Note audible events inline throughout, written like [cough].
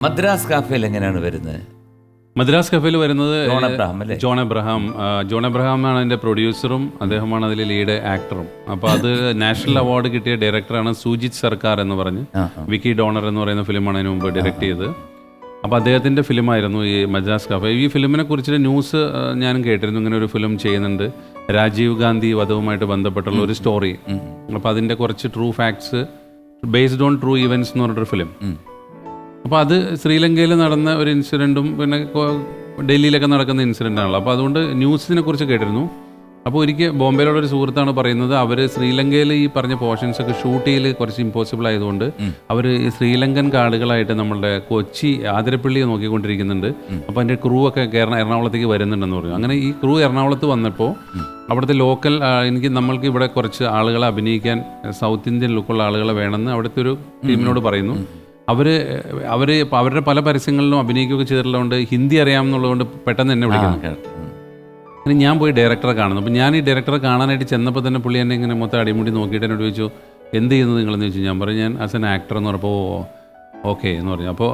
മദ്രാസ് കാഫേൽ എങ്ങനെയാണ് വരുന്നത്? മദ്രാസ് കഫയിൽ വരുന്നത് ജോൺ അബ്രഹാം അല്ലേ? ജോൺ എബ്രഹാം ആ, ജോൺ എബ്രഹാം ആണ് എന്റെ പ്രൊഡ്യൂസറും അദ്ദേഹമാണ് അതിലെ ലീഡ് ആക്ടറും അപ്പോൾ അത് നാഷണൽ അവാർഡ് കിട്ടിയ ഡയറക്ടറാണ് സൂജിത് സർക്കാർ എന്ന് പറഞ്ഞ് ആ, വിക്കി ഡോണർ എന്ന് പറയുന്ന ഫിലിമാണ് അതിന് മുമ്പ് ഡയറക്ട് ചെയ്തത്. അപ്പോൾ അദ്ദേഹത്തിന്റെ ഫിലിമായിരുന്നു ഈ മദ്രാസ് കഫേ ഈ ഫിലിമിനെ കുറിച്ചിട്ട് ന്യൂസ് ആ, ഞാനും കേട്ടിരുന്നു. ഇങ്ങനെ ഒരു ഫിലിം ചെയ്യുന്നുണ്ട്. രാജീവ് ഗാന്ധി വധവുമായിട്ട് ബന്ധപ്പെട്ടുള്ള ഒരു സ്റ്റോറി അപ്പോൾ അതിന്റെ കുറച്ച് true facts based on true events എന്ന് പറഞ്ഞിട്ടൊരു ഫിലിം. അപ്പോൾ അത് ശ്രീലങ്കയിൽ നടന്ന ഒരു ഇൻസിഡന്റും പിന്നെ ഡൽഹിയിലൊക്കെ നടക്കുന്ന ഇൻസിഡന്റ് ആണല്ലോ. അപ്പോൾ അതുകൊണ്ട് ന്യൂസിനെ കുറിച്ച് കേട്ടിരുന്നു. അപ്പോൾ ഒരിക്കൽ ബോംബെയിലുള്ള ഒരു സുഹൃത്താണ് പറയുന്നത് അവർ ശ്രീലങ്കയിൽ ഈ പറഞ്ഞ പോർഷൻസ് ഒക്കെ ഷൂട്ട് ചെയ്യൽ കുറച്ച് ഇമ്പോസിബിൾ ആയതുകൊണ്ട് അവർ ഈ ശ്രീലങ്കൻ കാർഡുകളായിട്ട് നമ്മളുടെ കൊച്ചി ആതിരപ്പള്ളി നോക്കിക്കൊണ്ടിരിക്കുന്നുണ്ട്. അപ്പോൾ അതിന്റെ ക്രൂ ഒക്കെ കേരള എറണാകുളത്തേക്ക് വരുന്നുണ്ടെന്ന് പറഞ്ഞു. അങ്ങനെ ഈ ക്രൂ എറണാകുളത്ത് വന്നപ്പോൾ അവിടുത്തെ ലോക്കൽ എനിക്ക് നമ്മൾക്ക് ഇവിടെ കുറച്ച് ആളുകളെ അഭിനയിക്കാൻ സൗത്ത് ഇന്ത്യൻ ലുക്കുള്ള ആളുകളെ വേണമെന്ന് അവിടുത്തെ ഒരു ടീമിനോട് പറയുന്നു. അവർ അവർ അവരുടെ പല പരസ്യങ്ങളിലും അഭിനയിക്കുകയൊക്കെ ചെയ്തിട്ടുള്ളതുകൊണ്ട് ഹിന്ദി അറിയാമെന്നുള്ളതുകൊണ്ട് പെട്ടെന്ന് എന്നെ വിളിക്കുന്നു. അങ്ങനെ ഞാൻ പോയി ഡയറക്ടറെ കാണുന്നു. അപ്പോൾ ഞാൻ ഈ ഡയറക്ടറെ കാണാനായിട്ട് ചെന്നപ്പോൾ തന്നെ പുള്ളി എന്നെ ഇങ്ങനെ മൊത്തം അടിമുടി നോക്കിയിട്ട് എന്നോട് ചോദിച്ചു എന്ത് ചെയ്യുന്നത് നിങ്ങളെന്ന് ചോദിച്ചു? ഞാൻ പറഞ്ഞു ഞാൻ ആസ് എൻ ആക്ടർ എന്ന് പറഞ്ഞപ്പോൾ ഓക്കെ എന്ന് പറഞ്ഞു. അപ്പോൾ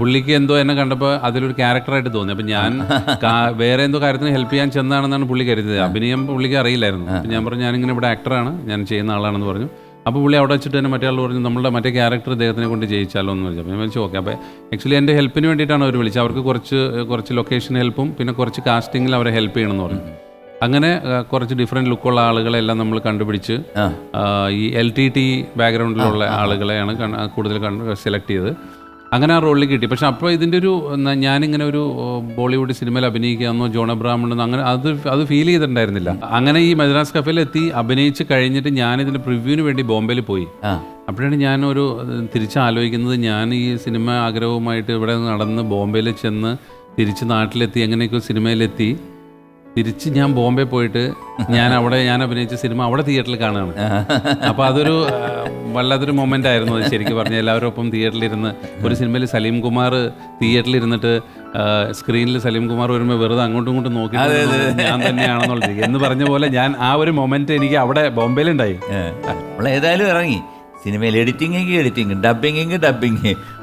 പുള്ളിക്ക് എന്തോ എന്നെ കണ്ടപ്പോൾ അതിലൊരു ക്യാരക്ടറായിട്ട് തോന്നി. അപ്പോൾ ഞാൻ [laughs] വേറെ എന്തോ കാര്യത്തിന് ഹെൽപ്പ് ചെയ്യാൻ ചെന്നാണെന്നാണ് പുള്ളി കരുതിയത്. അഭിനയം പുള്ളിക്ക് അറിയില്ലായിരുന്നു. ഞാൻ പറഞ്ഞു ഞാനിങ്ങനെ ഇവിടെ ആക്ടറാണ് ഞാൻ ചെയ്യുന്ന ആളാണെന്ന് പറഞ്ഞു. അപ്പോൾ പുള്ളി അവിടെ വെച്ചിട്ട് തന്നെ മറ്റേ ആൾ പറഞ്ഞു നമ്മളുടെ മറ്റേ ക്യാരക്ടർ ഇദ്ദേഹത്തിനെ കൊണ്ട് ജയിച്ചാലോ എന്ന് അപ്പോൾ ഞാൻ വിളിച്ചു ഓക്കെ അപ്പോൾ ആക്ച്വലി എന്റെ ഹെൽപ്പിന് വേണ്ടിയിട്ടാണ് അവർ വിളിച്ചത്. അവർക്ക് കുറച്ച് കുറച്ച് ലൊക്കേഷൻ ഹെൽപ്പും പിന്നെ കുറച്ച് കാസ്റ്റിങ്ങിൽ അവരെ ഹെൽപ്പ് ചെയ്യണമെന്ന് പറഞ്ഞു. അങ്ങനെ കുറച്ച് ഡിഫറെന്റ് ലുക്കുള്ള ആളുകളെല്ലാം നമ്മൾ കണ്ടുപിടിച്ച് ഈ എൽ ടി ടി ബാക്ക്ഗ്രൗണ്ടിലുള്ള ആളുകളെയാണ് കൂടുതൽ സെലക്ട് ചെയ്ത് അങ്ങനെ ആ റോളിൽ കിട്ടി. പക്ഷേ അപ്പോൾ ഇതിന്റെ ഒരു ഞാനിങ്ങനെ ഒരു ബോളിവുഡ് സിനിമയിൽ അഭിനയിക്കാമെന്നോ ജോൺ അബ്രാം ഉണ്ടെന്നോ അങ്ങനെ അത് അത് ഫീൽ ചെയ്തിട്ടുണ്ടായിരുന്നില്ല. അങ്ങനെ ഈ മദ്രാസ് കഫേയിൽ എത്തി അഭിനയിച്ച് കഴിഞ്ഞിട്ട് ഞാൻ ഇതിന്റെ പ്രിവ്യൂവിന് വേണ്ടി ബോംബെയിൽ പോയി. അപ്പോഴാണ് ഞാൻ ഒരു തിരിച്ചാലോചിക്കുന്നത് ഞാൻ ഈ സിനിമ ആഗ്രഹവുമായിട്ട് ഇവിടെ നടന്ന് ബോംബെയിൽ ചെന്ന് തിരിച്ച് നാട്ടിലെത്തി എങ്ങനെയൊക്കെ സിനിമയിലെത്തി. തിരിച്ച് ഞാൻ ബോംബെ പോയിട്ട് ഞാൻ അവിടെ ഞാൻ അഭിനയിച്ച സിനിമ അവിടെ തിയേറ്ററിൽ കാണുകയാണ്. അപ്പോൾ അതൊരു വല്ലാത്തൊരു മൊമെന്റ് ആയിരുന്നു അത് ശരിക്കും പറഞ്ഞാൽ. എല്ലാവരും ഒപ്പം തിയേറ്ററിലിരുന്ന് ഒരു സിനിമയിൽ സലീം കുമാർ തിയേറ്ററിൽ ഇരുന്നിട്ട് സ്ക്രീനിൽ സലീം കുമാർ വരുമ്പോൾ വെറുതെ അങ്ങോട്ടും ഇങ്ങോട്ടും നോക്കി ഞാൻ തന്നെയാണെന്നുള്ളത് എന്ന് പറഞ്ഞ പോലെ ഞാൻ ആ ഒരു മൊമെന്റ് എനിക്ക് അവിടെ ബോംബെയിലുണ്ടായി. നമ്മൾ ഏതായാലും ഇറങ്ങി. സിനിമയിൽ എഡിറ്റിംഗ് എഡിറ്റിംഗ് ഡബിങ് എങ്കിൽ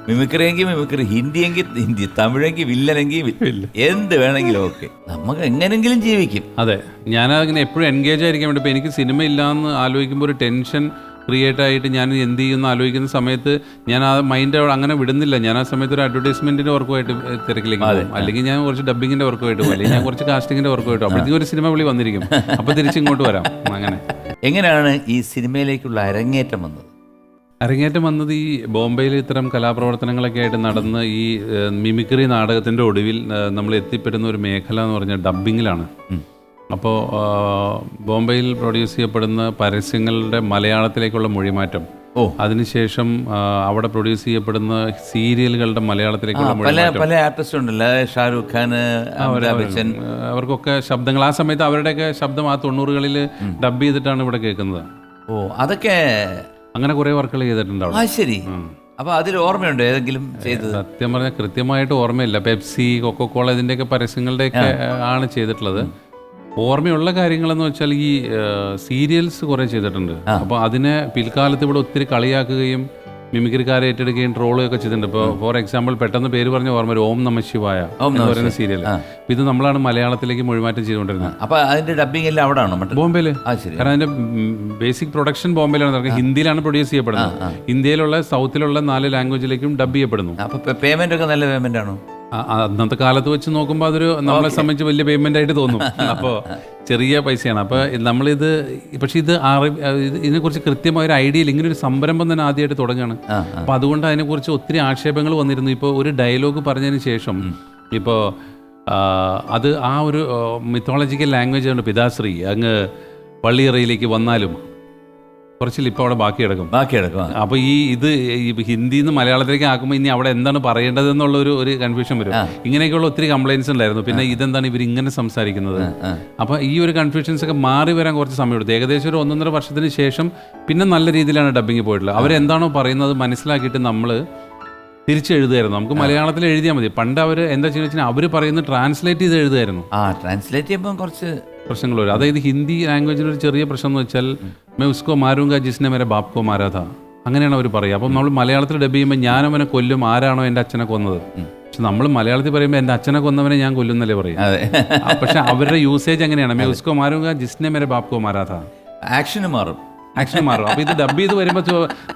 ഡബിങ് മിമിക്രി ഹിന്ദിയെങ്കിൽ ഹിന്ദി തമിഴെങ്കിൽ വില്ലനെങ്കിൽ. എന്ത് വേണമെങ്കിലും ഓക്കെ. നമുക്ക് എങ്ങനെങ്കിലും ജീവിക്കും. അതെ ഞാൻ അങ്ങനെ എപ്പോഴും എൻഗേജ് ആയിരിക്കാൻ വേണ്ടി ഇപ്പോൾ എനിക്ക് സിനിമ ഇല്ലാന്ന് ആലോചിക്കുമ്പോൾ ഒരു ടെൻഷൻ ക്രിയേറ്റ് ആയിട്ട് ഞാൻ എന്ത് ചെയ്യുമെന്ന് ആലോചിക്കുന്ന സമയത്ത് ഞാൻ ആ മൈൻഡ് അവിടെ അങ്ങനെ വിടുന്നില്ല. ഞാൻ ആ സമയത്ത് ഒരു അഡ്വർടൈസ്മെന്റിന്റെ വർക്കുമായിട്ട് തിരക്കിലേക്ക് പോകും. അല്ലെങ്കിൽ ഞാൻ കുറച്ച് ഡബിങ്ങിന്റെ വർക്കുമായിട്ട് പോകും. അല്ലെങ്കിൽ ഞാൻ കുറച്ച് കാസ്റ്റിംഗിന്റെ വർക്കുമായിട്ട് അപ്പോഴത്തേക്കും ഒരു സിനിമ വിളി വന്നിരിക്കും. അപ്പോൾ തിരിച്ചിങ്ങോട്ട് വരാം. അങ്ങനെ. എങ്ങനെയാണ് ഈ സിനിമയിലേക്കുള്ള അരങ്ങേറ്റം വന്നത്? അരങ്ങേറ്റം വന്നത് ഈ ബോംബെയിൽ ഇത്തരം കലാപ്രവർത്തനങ്ങളൊക്കെ ആയിട്ട് നടന്ന് ഈ മിമിക്രി നാടകത്തിന്റെ ഒടുവിൽ നമ്മൾ എത്തിപ്പെടുന്ന ഒരു മേഖല എന്ന് പറഞ്ഞാൽ ഡബ്ബിങ്ങിലാണ്. അപ്പോൾ ബോംബെയിൽ പ്രൊഡ്യൂസ് ചെയ്യപ്പെടുന്ന പരസ്യങ്ങളുടെ മലയാളത്തിലേക്കുള്ള മൊഴിമാറ്റം. ഓ. അതിനുശേഷം അവിടെ പ്രൊഡ്യൂസ് ചെയ്യപ്പെടുന്ന സീരിയലുകളുടെ മലയാളത്തിലേക്കുള്ള പല പല ആർട്ടിസ്റ്റ് ഉണ്ടല്ലോ. ഷാരൂഖ് ഖാൻ ബച്ചൻ. അവർക്കൊക്കെ ശബ്ദങ്ങൾ. ആ സമയത്ത് അവരുടെയൊക്കെ ശബ്ദം ആ തൊണ്ണൂറുകളിൽ ഡബ് ചെയ്തിട്ടാണ് ഇവിടെ കേൾക്കുന്നത്. ഓ അതൊക്കെ അങ്ങനെ കുറേ വർക്കുകൾ ചെയ്തിട്ടുണ്ട് അവിടെ ആ ശരി. അപ്പൊ അതിൽ ഓർമ്മയുണ്ടോ ഏതെങ്കിലും ചെയ്തത്? സത്യം പറഞ്ഞാൽ കൃത്യമായിട്ട് ഓർമ്മയില്ല. പെപ്സി കൊക്കോകോള ഇതിന്റെയൊക്കെ പരസ്യങ്ങളുടെയൊക്കെ ആണ് ചെയ്തിട്ടുള്ളത്. ഓർമ്മയുള്ള കാര്യങ്ങളെന്ന് വെച്ചാൽ ഈ സീരിയൽസ് കുറേ ചെയ്തിട്ടുണ്ട്. അപ്പോൾ അതിനെ പിൽക്കാലത്ത് ഇവിടെ ഒത്തിരി കളിയാക്കുകയും മിമിക്രിക്കാരെ ഏറ്റെടുക്കുകയും ട്രോളുകയൊക്കെ ചെയ്തിട്ടുണ്ട്. ഇപ്പോൾ ഫോർ എക്സാമ്പിൾ പെട്ടെന്ന് പേര് പറഞ്ഞ ഓർമ്മ ഓം നമ ശിവായ എന്ന് പറയുന്ന സീരിയൽ ഇത് നമ്മളാണ് മലയാളത്തിലേക്ക് മൊഴിമാറ്റം ചെയ്തുകൊണ്ടിരുന്നത്. അപ്പോൾ അതിന്റെ ഡബിങ് എല്ലാം അവിടെ ആണോ? ബോംബെയിൽ കാരണം അതിന്റെ ബേസിക് പ്രൊഡക്ഷൻ ബോംബെയിലാണ്. നടക്കുന്നത് ഹിന്ദിയിലാണ് പ്രൊഡ്യൂസ് ചെയ്യപ്പെടുന്നത്. ഇന്ത്യയിലുള്ള സൗത്തിലുള്ള നാല് ലാംഗ്വേജിലേക്കും ഡബ് ചെയ്യപ്പെടുന്നു. അപ്പോൾ പേയ്മെന്റ് ഒക്കെ നല്ല പേയ്മെന്റ് ആണോ അന്നത്തെ കാലത്ത് വെച്ച് നോക്കുമ്പോൾ അതൊരു നമ്മളെ സംബന്ധിച്ച് വലിയ പേയ്മെന്റ് ആയിട്ട് തോന്നും. [laughs] അപ്പോൾ ചെറിയ പൈസയാണ്. അപ്പോൾ നമ്മളിത് പക്ഷേ ഇത് അറി ഇതിനെ ഇതിനെക്കുറിച്ച് കൃത്യമായ ഒരു ഐഡിയയിൽ ഇങ്ങനെ ഒരു സംരംഭം തന്നെ ആദ്യമായിട്ട് തുടങ്ങുകയാണ് അപ്പോൾ അതുകൊണ്ട് അതിനെക്കുറിച്ച് ഒത്തിരി ആക്ഷേപങ്ങൾ വന്നിരുന്നു. ഇപ്പോൾ ഒരു ഡയലോഗ് പറഞ്ഞതിന് ശേഷം ഇപ്പോൾ അത് ആ ഒരു മിത്തോളജിക്കൽ ലാംഗ്വേജ് ആണ് പിതാശ്രീ. അങ്ങ് പള്ളിയറയിലേക്ക് വന്നാലും കുറച്ചിൽ ലിപ്പ് അവിടെ ബാക്കി കിടക്കും ബാക്കി എടുക്കും അപ്പൊ ഈ ഇത് ഹിന്ദിയിൽ നിന്ന് മലയാളത്തിലേക്ക് ആക്കുമ്പോൾ ഇനി അവിടെ എന്താണ് പറയേണ്ടത് എന്നുള്ള ഒരു ഒരു കൺഫ്യൂഷൻ വരും ഇങ്ങനെയൊക്കെയുള്ള ഒത്തിരി കംപ്ലൈൻസ് ഉണ്ടായിരുന്നു. പിന്നെ ഇതെന്താണ് ഇവർ ഇങ്ങനെ സംസാരിക്കുന്നത്? അപ്പൊ ഈ ഒരു കൺഫ്യൂഷൻസ് ഒക്കെ മാറി വരാൻ കുറച്ച് സമയം എടുത്തു. ഏകദേശം ഒരു ഒന്നൊന്നര വർഷത്തിന് ശേഷം പിന്നെ നല്ല രീതിയിലാണ് ഡബിങ് പോയിട്ടുള്ളത്. അവരെന്താണോ പറയുന്നത് മനസ്സിലാക്കിയിട്ട് നമ്മൾ തിരിച്ചെഴുതുമായിരുന്നു നമുക്ക് മലയാളത്തിൽ എഴുതിയാൽ മതി. പണ്ട് അവർ എന്താ ചെയ്യുന്നത് വെച്ചാൽ അവർ പറയുന്നത് ട്രാൻസ്ലേറ്റ് ചെയ്ത് എഴുതുമായിരുന്നു ആ ട്രാൻസ്ലേറ്റ് ചെയ്യുമ്പോൾ കുറച്ച് പ്രശ്നങ്ങൾ വരും. അതായത് ഹിന്ദി ലാംഗ്വേജിൽ ഒരു ചെറിയ പ്രശ്നം എന്ന് വെച്ചാൽ മേ ഉസ്കോ മാരൂങ്ക ജിസ്നെ മേരെ ബാപ്കോ മാരാധ അങ്ങനെയാണ് അവർ പറയുക. അപ്പം നമ്മൾ മലയാളത്തിൽ ഡബ് ചെയ്യുമ്പോൾ ഞാനവനെ കൊല്ലും ആരാണോ എന്റെ അച്ഛനെ കൊന്നത്? പക്ഷെ നമ്മൾ മലയാളത്തിൽ പറയുമ്പോൾ എന്റെ അച്ഛനെ കൊന്നവനെ ഞാൻ കൊല്ലുന്നല്ലേ പറയും പക്ഷെ അവരുടെ യൂസേജ് അങ്ങനെയാണ്. മേ ഉസ്കോ മാരൂങ്ക ജിസ്നെ മേരെ ബാപ്കോ മാരാധ ആക്ഷന് മാറും. ആക്ഷൻ മാറും. അപ്പോൾ ഇത് ഡബ് ചെയ്ത് വരുമ്പോൾ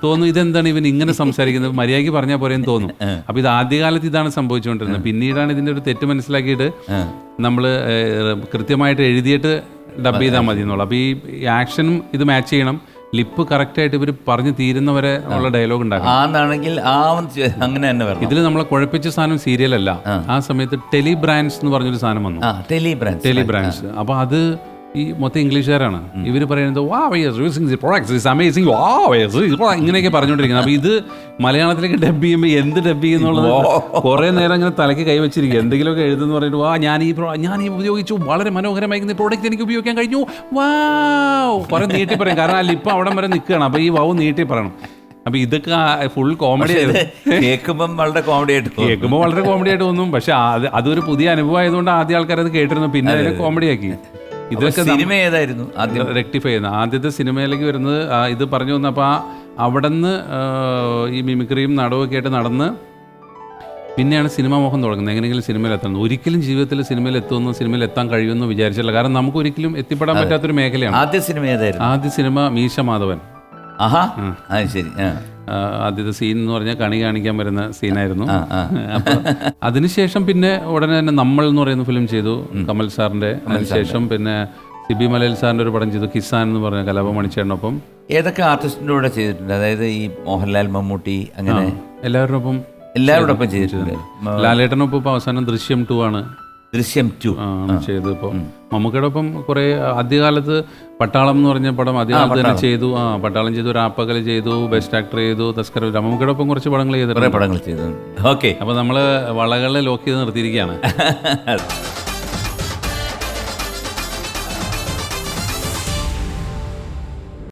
തോന്നും ഇതെന്താണ് ഇവൻ ഇങ്ങനെ സംസാരിക്കുന്നത്? മര്യാദയ്ക്ക് പറഞ്ഞാൽ പോരെയെന്ന് തോന്നും. അപ്പോൾ ഇത് ആദ്യകാലത്ത് ഇതാണ് സംഭവിച്ചുകൊണ്ടിരുന്നത്. പിന്നീടാണ് ഇതിന്റെ ഒരു തെറ്റ് മനസ്സിലാക്കിയിട്ട് നമ്മൾ കൃത്യമായിട്ട് എഴുതിയിട്ട് ഡബ് ചെയ്താൽ മതി എന്നുള്ളു. അപ്പൊ ഈ ആക്ഷനും ഇത് മാച്ച് ചെയ്യണം. ലിപ്പ് കറക്റ്റ് ആയിട്ട് ഇവർ പറഞ്ഞു തീരുന്നവരെ ഉള്ള ഡയലോഗ് ഉണ്ടാകും ആന്നാണെങ്കിൽ ആ അങ്ങനെ തന്നെ വരണം. ഇതിൽ നമ്മളെ കുഴപ്പിച്ച സാധനം സീരിയലല്ല ആ. സമയത്ത് ടെലി ബ്രാൻഡ്സ് എന്ന് പറഞ്ഞൊരു സാധനം വന്നു. ആ ടെലി ബ്രാൻഡ് ടെലി ബ്രാൻഡ്സ് അപ്പൊ അത് ഈ മൊത്തം ഇംഗ്ലീഷുകാരാണ്. ഇവർ പറയുന്നത് വാ അമേസിംഗ് വാ ഇങ്ങനെയൊക്കെ പറഞ്ഞുകൊണ്ടിരിക്കുന്നത് അപ്പൊ ഇത് മലയാളത്തിലേക്ക് ഡബ് ചെയ്യുമ്പോൾ എന്ത് ഡബ് ചെയ്യുന്നുള്ളത് കുറേ നേരം ഇങ്ങനെ തലയ്ക്ക് കൈവച്ചിരിക്കും എന്തെങ്കിലുമൊക്കെ എഴുതുന്നു പറഞ്ഞിട്ട് വാ ഞാൻ ഈ ഞാൻ ഈ ഉപയോഗിച്ചു. വളരെ മനോഹരമായി പ്രോഡക്റ്റ് എനിക്ക് ഉപയോഗിക്കാൻ കഴിഞ്ഞു. വാ കുറെ നീട്ടി പറയും. കാരണം ആ ലിപ്പ് അവിടം വരെ നിൽക്കുകയാണ്. അപ്പൊ ഈ വാവ് നീട്ടി പറയണം. അപ്പൊ ഇതൊക്കെ ഫുൾ കോമഡി കേൾക്കുമ്പം വളരെ കോമഡി ആയിട്ട്. കേൾക്കുമ്പോൾ വളരെ കോമഡി ആയിട്ട് തോന്നും. പക്ഷെ അത് അതൊരു പുതിയ അനുഭവം ആയതുകൊണ്ട് ആദ്യ ആൾക്കാർ അത് കേട്ടിരുന്നു. പിന്നെ അതിനെ കോമഡി ആക്കി. ഇതൊക്കെ സിനിമ ഏതായിരുന്നു ആദ്യം? റെക്ടിഫൈ ചെയ്യുന്നത് ആദ്യത്തെ സിനിമയിലേക്ക് വരുന്നത് ഇത് പറഞ്ഞു വന്നപ്പോൾ ആ അവിടെ നിന്ന് ഈ മിമിക്രിയും നാടകമൊക്കെ ആയിട്ട് നടന്ന് പിന്നെയാണ് സിനിമ മോഹം തുടങ്ങുന്നത്. എങ്ങനെയെങ്കിലും സിനിമയിൽ എത്തണം. ഒരിക്കലും ജീവിതത്തിൽ സിനിമയിൽ എത്തുമെന്നോ സിനിമയിൽ എത്താൻ കഴിയുമെന്നോ വിചാരിച്ചില്ല കാരണം നമുക്ക് ഒരിക്കലും എത്തിപ്പെടാൻ പറ്റാത്തൊരു മേഖലയാണ്. ആദ്യ സിനിമ ഏതായിരുന്നു? ആദ്യ സിനിമ മീശ മാധവൻ ആഹാ. അത് ശരി ആ. ആദ്യത്തെ സീൻ എന്ന് പറഞ്ഞാൽ കണി കാണിക്കാൻ വരുന്ന സീനായിരുന്നു. അതിനുശേഷം പിന്നെ ഉടനെ തന്നെ നമ്മൾ എന്ന് പറയുന്ന ഫിലിം ചെയ്തു കമൽ സാറിന്റെ. അതിനുശേഷം പിന്നെ സിബി മലയിൽ സാറിന്റെ ഒരു പടം ചെയ്തു കിസാൻ എന്ന് പറഞ്ഞ കലാപമണിച്ചേട്ടനൊപ്പം. ഏതൊക്കെ ആർട്ടിസ്റ്റിന്റെ കൂടെ ചെയ്തിട്ടുണ്ട്? അതായത് ഈ മോഹൻലാൽ മമ്മൂട്ടി അങ്ങനെ? എല്ലാവരുടെ ഒപ്പം എല്ലാവരോടൊപ്പം ചെയ്തിട്ടുണ്ട്. ലാലേട്ടനൊപ്പം അവസാനം ദൃശ്യം ടു ആണ്. ദൃശ്യം ടു. ചെയ്തു ചെയ്തത് ഇപ്പോൾ മമ്മൂക്കയുടെ ഒപ്പം കുറെ ആദ്യകാലത്ത് പട്ടാളം എന്ന് പറഞ്ഞ പടം ആദ്യകാലത്ത് തന്നെ ചെയ്തു. ആ പട്ടാളം ചെയ്തു രാപ്പകൽ ചെയ്തു ബെസ്റ്റ് ആക്ടർ ചെയ്തു തസ്കര മമ്മൂക്കയുടെ ഒപ്പം കുറച്ച് പടങ്ങൾ ചെയ്തു പടങ്ങൾ ചെയ്തു ഓക്കെ. അപ്പൊ നമ്മൾ വളകളെ ലോക്ക് ചെയ്ത് നിർത്തിയിരിക്കുകയാണ്. [laughs]